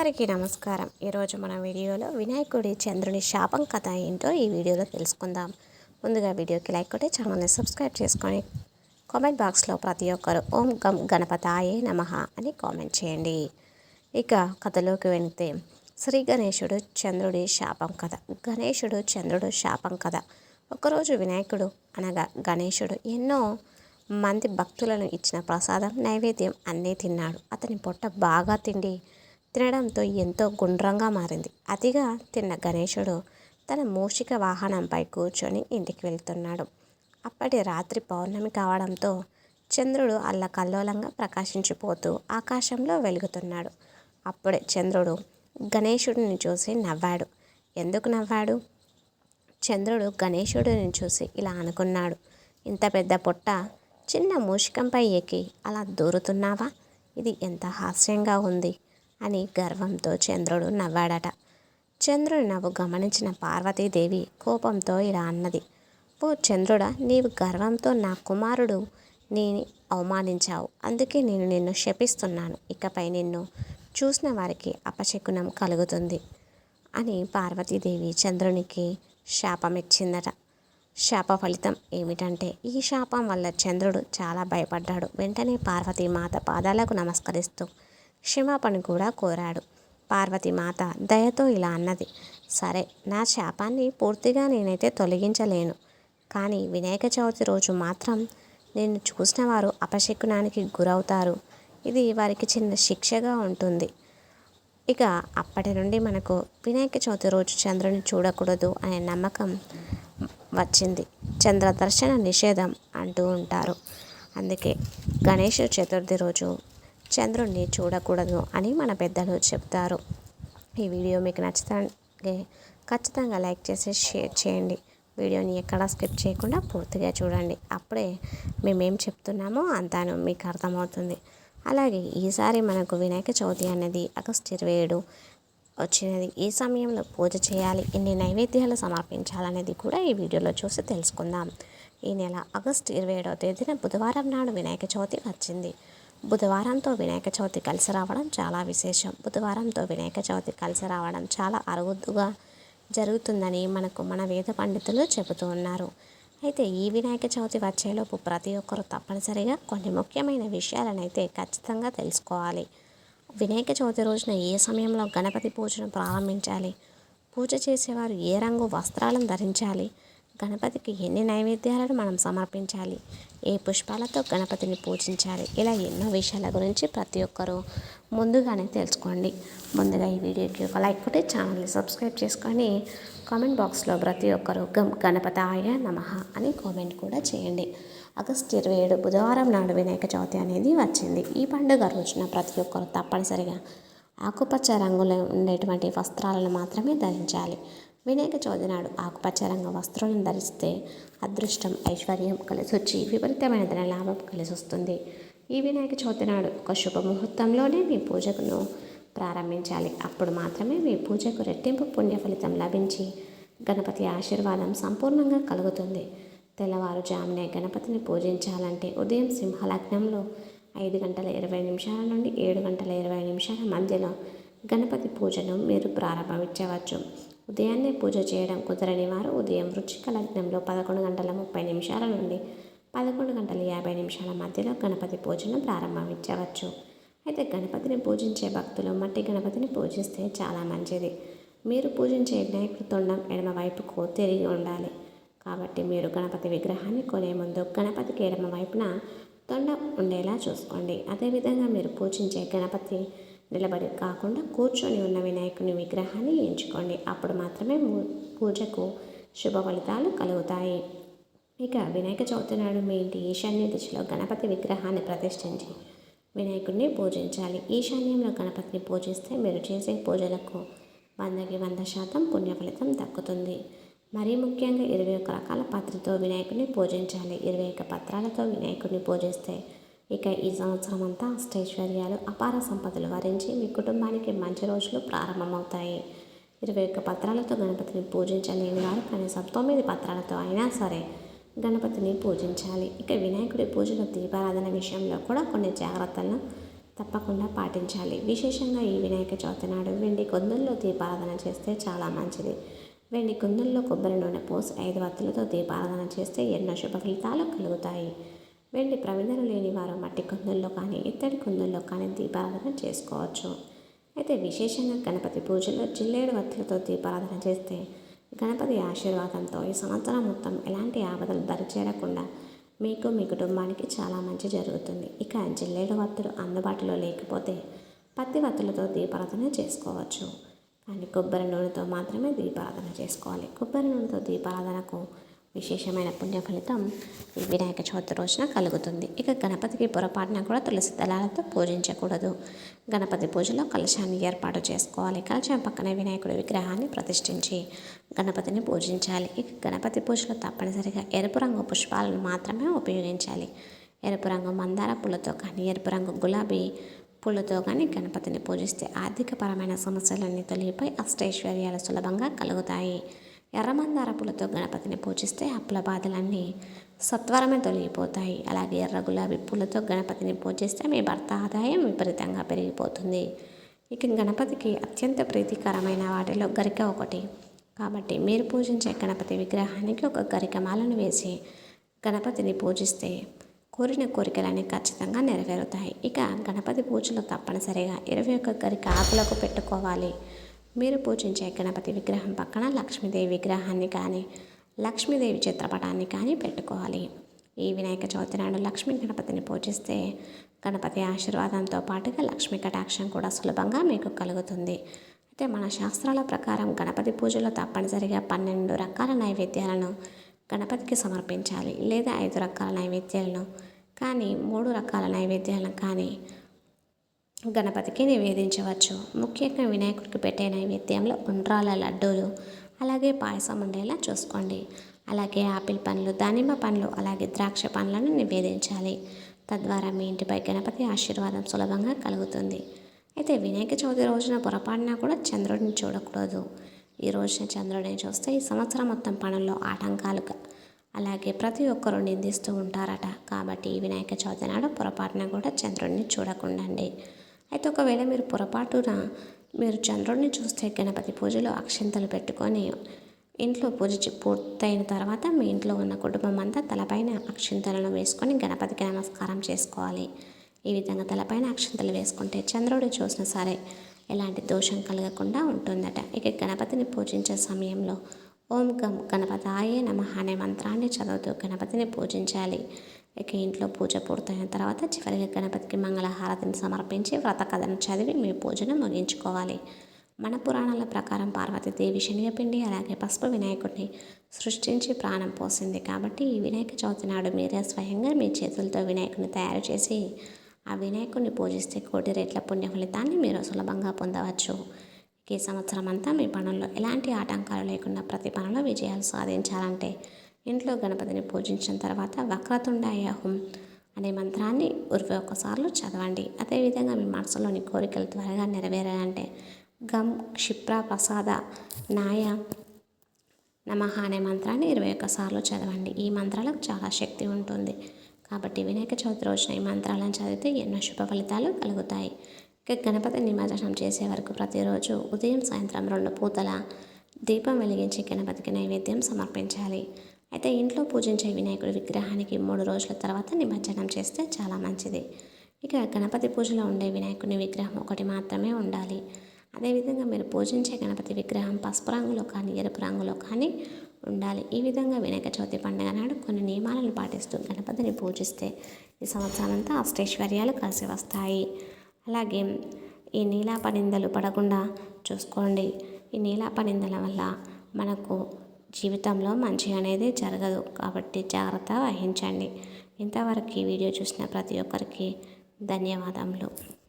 అందరికీ నమస్కారం. ఈరోజు మన వీడియోలో వినాయకుడి చంద్రుని శాపం కథ ఏంటో ఈ వీడియోలో తెలుసుకుందాం. ముందుగా వీడియోకి లైక్ కొట్టి ఛానల్ని సబ్స్క్రైబ్ చేసుకొని కామెంట్ బాక్స్లో ప్రతి ఒక్కరు ఓం గం గణపతాయే నమ అని కామెంట్ చేయండి. ఇక కథలోకి వెళితే శ్రీ గణేశుడు చంద్రుడి శాపం కథ. గణేశుడు చంద్రుడు శాపం కథ. ఒకరోజు వినాయకుడు అనగా గణేశుడు ఎన్నో మంది భక్తులను ఇచ్చిన ప్రసాదం నైవేద్యం అన్నీ తిన్నాడు. అతని పొట్ట బాగా తిండి తినడంతో ఎంతో గుండ్రంగా మారింది. అతిగా తిన్న గణేశుడు తన మూషిక వాహనంపై కూర్చొని ఇంటికి వెళ్తున్నాడు. అప్పటి రాత్రి పౌర్ణమి కావడంతో చంద్రుడు అల్లకల్లోలంగా ప్రకాశించిపోతూ ఆకాశంలో వెలుగుతున్నాడు. అప్పుడే చంద్రుడు గణేశుడిని చూసి నవ్వాడు. ఎందుకు నవ్వాడు? చంద్రుడు గణేశుడిని చూసి ఇలా అనుకున్నాడు. ఇంత పెద్ద పొట్ట చిన్న మూషికంపై ఎక్కి అలా దూరుతున్నావా? ఇది ఎంత హాస్యంగా ఉంది. అని గర్వంతో చంద్రుడు నవ్వాడట. చంద్రుడి నవ్వు గమనించిన పార్వతీదేవి కోపంతో ఇలా అన్నది. ఓ చంద్రుడా నీవు గర్వంతో నా కుమారుడు. నేను అవమానించావు. అందుకే నేను నిన్ను శపిస్తున్నాను. ఇకపై నిన్ను చూసిన వారికి అపశకునం కలుగుతుంది అని పార్వతీదేవి చంద్రునికి శాపమిచ్చిందట. శాప ఫలితం ఏమిటంటే ఈ శాపం వల్ల చంద్రుడు చాలా భయపడ్డాడు. వెంటనే పార్వతీమాత పాదాలకు నమస్కరిస్తూ క్షమాపణ కూడా కోరాడు. పార్వతీమాత దయతో ఇలా అన్నది. సరే నా శాపాన్ని పూర్తిగా నేనైతే తొలగించలేను. కానీ వినాయక చవితి రోజు మాత్రం నేను చూసిన వారు అపశకునానికి గురవుతారు. ఇది వారికి చిన్న శిక్షగా ఉంటుంది. ఇక అప్పటి నుండి మనకు వినాయక చవితి రోజు చంద్రుని చూడకూడదు అనే నమ్మకం వచ్చింది. చంద్ర దర్శన నిషేధం అంటూ ఉంటారు. అందుకే గణేష్ చతుర్థి రోజు చంద్రుణ్ణి చూడకూడదు అని మన పెద్దలు చెప్తారు. ఈ వీడియో మీకు నచ్చితే ఖచ్చితంగా లైక్ చేసి షేర్ చేయండి. వీడియోని ఎక్కడా స్కిప్ చేయకుండా పూర్తిగా చూడండి. అప్పుడే మేమేం చెప్తున్నామో అంతాను మీకు అర్థమవుతుంది. అలాగే ఈసారి మనకు వినాయక చవితి అనేది ఆగస్ట్ ఇరవై ఏడు వచ్చినది. ఈ సమయంలో పూజ చేయాలి ఎన్ని నైవేద్యాలు సమర్పించాలనేది కూడా ఈ వీడియోలో చూసి తెలుసుకుందాం. ఈ నెల ఆగస్టు ఇరవై ఏడవ తేదీన బుధవారం నాడు వినాయక చవితి వచ్చింది. బుధవారంతో వినాయక చవితి కలిసి రావడం చాలా విశేషం. బుధవారంతో వినాయక చవితి కలిసి రావడం చాలా అరుగుద్దుగా జరుగుతుందని మనకు మన వేద పండితులు చెబుతూ ఉన్నారు. అయితే ఈ వినాయక చవితి వచ్చేలోపు ప్రతి ఒక్కరూ తప్పనిసరిగా కొన్ని ముఖ్యమైన విషయాలనైతే ఖచ్చితంగా తెలుసుకోవాలి. వినాయక చవితి రోజున ఏ సమయంలో గణపతి పూజను ప్రారంభించాలి? పూజ చేసేవారు ఏ రంగు వస్త్రాలను ధరించాలి? గణపతికి ఎన్ని నైవేద్యాలను మనం సమర్పించాలి? ఏ పుష్పాలతో గణపతిని పూజించాలి? ఇలా ఎన్నో విషయాల గురించి ప్రతి ఒక్కరూ ముందుగానే తెలుసుకోండి. ముందుగా ఈ వీడియోకి ఒక లైక్ కొట్టి ఛానల్ని సబ్స్క్రైబ్ చేసుకొని కామెంట్ బాక్స్లో ప్రతి ఒక్కరూ గం ఆయ నమ అని కామెంట్ కూడా చేయండి. ఆగస్ట్ ఇరవై ఏడు బుధవారం నాడు వినాయక చవితి అనేది వచ్చింది. ఈ పండుగ రోజున ప్రతి ఒక్కరు తప్పనిసరిగా ఆకుపచ్చ రంగులో ఉండేటువంటి వస్త్రాలను మాత్రమే ధరించాలి. వినాయక చవితి నాడు ఆకుపచ్చ రంగు వస్త్రాలను ధరిస్తే అదృష్టం ఐశ్వర్యం కలిసి వచ్చి విపరీతమైన ధన లాభం కలిసి వస్తుంది ఈ వినాయక చవితి నాడు ఒక శుభముహూర్తంలోనే మీ పూజకును ప్రారంభించాలి. అప్పుడు మాత్రమే మీ పూజకు రెట్టింపు పుణ్య ఫలితం లభించి గణపతి ఆశీర్వాదం సంపూర్ణంగా కలుగుతుంది. తెల్లవారుజామునే గణపతిని పూజించాలంటే ఉదయం సింహలగ్నంలో ఐదు గంటల ఇరవై నిమిషాల నుండి ఏడు గంటల ఇరవై నిమిషాల మధ్యలో గణపతి పూజను మీరు ప్రారంభించవచ్చు ఉదయాన్నే పూజ చేయడం కుదరని వారు ఉదయం వృచ్చిక లగ్నంలో పదకొండు గంటల ముప్పై నిమిషాల నుండి పదకొండు గంటల యాభై నిమిషాల మధ్యలో గణపతి పూజను ప్రారంభించవచ్చు. అయితే గణపతిని పూజించే భక్తులు మట్టి గణపతిని పూజిస్తే చాలా మంచిది. మీరు పూజించే వినాయకుడి తొండం ఎడమవైపుకు తిరిగి ఉండాలి. కాబట్టి మీరు గణపతి విగ్రహాన్ని కొనే ముందు గణపతికి ఎడమ వైపున ఉండేలా చూసుకోండి. అదేవిధంగా మీరు పూజించే గణపతి నిలబడి కాకుండా కూర్చొని ఉన్న వినాయకుని విగ్రహాన్ని ఎంచుకోండి. అప్పుడు మాత్రమే పూజకు శుభ ఫలితాలు కలుగుతాయి. ఇక వినాయక చవితి నాడు మీ ఇంటి ఈశాన్య దిశలో గణపతి విగ్రహాన్ని ప్రతిష్ఠించి వినాయకుడిని పూజించాలి. ఈశాన్యంలో గణపతిని పూజిస్తే మీరు చేసే పూజలకు వందకి వంద శాతం పుణ్య ఫలితం దక్కుతుంది. మరీ ముఖ్యంగా ఇరవై ఒక్క రకాల పత్రతో వినాయకుడిని పూజించాలి. ఇరవై ఒక్క పత్రాలతో వినాయకుడిని పూజిస్తే ఇక ఈ సంవత్సరం అంతా అష్టైశ్వర్యాలు అపార సంపదలు వరించి మీ కుటుంబానికి మంచి రోజులు ప్రారంభమవుతాయి. ఇరవై ఒక్క పత్రాలతో గణపతిని పూజించలేని వారు కనీసం తొమ్మిది పత్రాలతో అయినా సరే గణపతిని పూజించాలి. ఇక వినాయకుడి పూజలో దీపారాధన విషయంలో కూడా కొన్ని జాగ్రత్తలను తప్పకుండా పాటించాలి. విశేషంగా ఈ వినాయక చవితి నాడు వెండి కుందుల్లో దీపారాధన చేస్తే చాలా మంచిది. వెండి కుందుల్లో కొబ్బరి నూనె పోసి ఐదు వత్తులతో దీపారాధన చేస్తే ఎన్నో శుభ ఫలితాలు కలుగుతాయి. వెండి ప్రవిధన లేని వారు మట్టి కుందుల్లో కానీ ఇత్తడి కుందుల్లో కానీ దీపారాధన చేసుకోవచ్చు. అయితే విశేషంగా గణపతి పూజలో జిల్లేడు వత్తులతో దీపారాధన చేస్తే గణపతి ఆశీర్వాదంతో ఈ సంవత్సరం మొత్తం ఎలాంటి ఆపదలు దరిచేరకుండా మీకు మీ కుటుంబానికి చాలా మంచి జరుగుతుంది. ఇక జిల్లేడు వత్తులు అందుబాటులో లేకపోతే పత్తి వత్తులతో దీపారాధన చేసుకోవచ్చు. కానీ కొబ్బరి నూనెతో మాత్రమే దీపారాధన చేసుకోవాలి. కొబ్బరి నూనెతో దీపారాధనకు విశేషమైన పుణ్య ఫలితం ఈ వినాయక చవితి రోజున కలుగుతుంది. ఇక గణపతికి పొరపాటున కూడా తులసి దళాలతో పూజించకూడదు. గణపతి పూజలో కలశాన్ని ఏర్పాటు చేసుకోవాలి. కలశం పక్కనే వినాయకుడి విగ్రహాన్ని ప్రతిష్ఠించి గణపతిని పూజించాలి. ఇక గణపతి పూజలో తప్పనిసరిగా ఎరుపు రంగు పుష్పాలను మాత్రమే ఉపయోగించాలి. ఎరుపు రంగు మందార పూలతో కానీ ఎరుపు రంగు గులాబీ పూలతో కానీ గణపతిని పూజిస్తే ఆర్థికపరమైన సమస్యలన్నీ తొలగిపోయి అష్టైశ్వర్యాలు సులభంగా కలుగుతాయి. ఎర్రమందార పూలతో గణపతిని పూజిస్తే అప్పుల బాధలన్నీ సత్వరమే తొలగిపోతాయి. అలాగే ఎర్ర గులాబీ పూలతో గణపతిని పూజిస్తే మీ భర్త ఆదాయం విపరీతంగా పెరిగిపోతుంది. ఇక గణపతికి అత్యంత ప్రీతికరమైన వాటిలో గరిక ఒకటి. కాబట్టి మీరు పూజించే గణపతి విగ్రహానికి ఒక గరికమాలను వేసి గణపతిని పూజిస్తే కోరిన కోరికలన్నీ ఖచ్చితంగా నెరవేరుతాయి. ఇక గణపతి పూజలో తప్పనిసరిగా ఇరవై ఒక్క గరిక ఆకులకు పెట్టుకోవాలి. మీరు పూజించే గణపతి విగ్రహం పక్కన లక్ష్మీదేవి విగ్రహాన్ని కానీ లక్ష్మీదేవి చిత్రపటాన్ని కానీ పెట్టుకోవాలి. ఈ వినాయక చవితి నాడు లక్ష్మీ గణపతిని పూజిస్తే గణపతి ఆశీర్వాదంతో పాటుగా లక్ష్మీ కటాక్షం కూడా సులభంగా మీకు కలుగుతుంది. అయితే మన శాస్త్రాల ప్రకారం గణపతి పూజలో తప్పనిసరిగా పన్నెండు రకాల నైవేద్యాలను గణపతికి సమర్పించాలి. లేదా ఐదు రకాల నైవేద్యాలను కానీ మూడు రకాల నైవేద్యాలను కానీ గణపతికి నివేదించవచ్చు. ముఖ్యంగా వినాయకుడికి పెట్టే నైవేద్యంలో ఉండ్రాల లడ్డూలు అలాగే పాయసం ఉండేలా చూసుకోండి. అలాగే ఆపిల్ పండ్లు దానిమ్మ పండ్లు అలాగే ద్రాక్ష పండ్లను నివేదించాలి. తద్వారా మీ ఇంటిపై గణపతి ఆశీర్వాదం సులభంగా కలుగుతుంది. అయితే వినాయక చవితి రోజున పొరపాటున కూడా చంద్రుడిని చూడకూడదు. ఈ రోజున చంద్రుడిని చూస్తే ఈ సంవత్సరం మొత్తం పనుల్లో ఆటంకాలు అలాగే ప్రతి ఒక్కరూ నిందిస్తూ ఉంటారట. కాబట్టి ఈ వినాయక చవితి నాడు పొరపాటున కూడా చంద్రుడిని చూడకుండండి. అయితే ఒకవేళ మీరు పొరపాటున మీరు చంద్రుడిని చూస్తే గణపతి పూజలో అక్షంతలు పెట్టుకొని ఇంట్లో పూజ పూర్తయిన తర్వాత మీ ఇంట్లో ఉన్న కుటుంబం అంతా తలపైన అక్షింతలను వేసుకొని గణపతికి నమస్కారం చేసుకోవాలి. ఈ విధంగా తలపైన అక్షింతలు వేసుకుంటే చంద్రుడు చూసిన సరే ఎలాంటి దోషం కలగకుండా ఉంటుందట. ఇక గణపతిని పూజించే సమయంలో ఓం గం గణపతాయే నమ అనే మంత్రాన్ని చదువుతూ గణపతిని పూజించాలి. ఇక ఇంట్లో పూజ పూర్తయిన తర్వాత చివరిగా గణపతికి మంగళహారతిని సమర్పించి వ్రత కథను చదివి మీ పూజను ముగించుకోవాలి. మన పురాణాల ప్రకారం పార్వతీదేవి శనగపిండి అలాగే పసుపు వినాయకుడిని సృష్టించి ప్రాణం పోసింది కాబట్టి ఈ వినాయక చవితి నాడు మీరే స్వయంగా మీ చేతులతో వినాయకుని తయారు చేసి ఆ వినాయకుడిని పూజిస్తే కోటి రేట్ల పుణ్య ఫలితాన్ని మీరు సులభంగా పొందవచ్చు. ఈ సంవత్సరం అంతా మీ పనుల్లో ఎలాంటి ఆటంకాలు లేకుండా ప్రతి పనిలో విజయాలు సాధించాలంటే ఇంట్లో గణపతిని పూజించిన తర్వాత వక్రతుండాయాహం అనే మంత్రాన్ని ఇరవై ఒక్కసార్లు చదవండి. అదేవిధంగా మీ మనసులోని కోరికలు త్వరగా నెరవేరాలంటే గం క్షిప్ర ప్రసాద నాయ నమః అనే మంత్రాన్ని ఇరవై ఒక్కసార్లు చదవండి. ఈ మంత్రాలకు చాలా శక్తి ఉంటుంది. కాబట్టి వినాయక చవితి రోజున ఈ మంత్రాలను చదివితే ఎన్నో శుభ ఫలితాలు కలుగుతాయి. ఇక గణపతి నిమజ్జనం చేసే వరకు ప్రతిరోజు ఉదయం సాయంత్రం రెండు పూతల దీపం వెలిగించి గణపతికి నైవేద్యం సమర్పించాలి. అయితే ఇంట్లో పూజించే వినాయకుడి విగ్రహానికి మూడు రోజుల తర్వాత నిమజ్జనం చేస్తే చాలా మంచిది. ఇక గణపతి పూజలో ఉండే వినాయకుని విగ్రహం ఒకటి మాత్రమే ఉండాలి. అదేవిధంగా మీరు పూజించే గణపతి విగ్రహం పసుపు రంగులో కానీ ఎరుపు రంగులో కానీ ఉండాలి. ఈ విధంగా వినాయక చవితి పండుగ నాడు కొన్ని నియమాలను పాటిస్తూ గణపతిని పూజిస్తే ఈ సంవత్సరం అంతా అష్టైశ్వర్యాలు కలిసి వస్తాయి. అలాగే ఈ నీలాపనిందలు పడకుండా చూసుకోండి. ఈ నీలాపనిందల వల్ల మనకు జీవితంలో మంచి అనేది జరగదు. కాబట్టి జాగ్రత్త వహించండి. ఇంతవరకు ఈ వీడియో చూసిన ప్రతి ఒక్కరికి ధన్యవాదములు.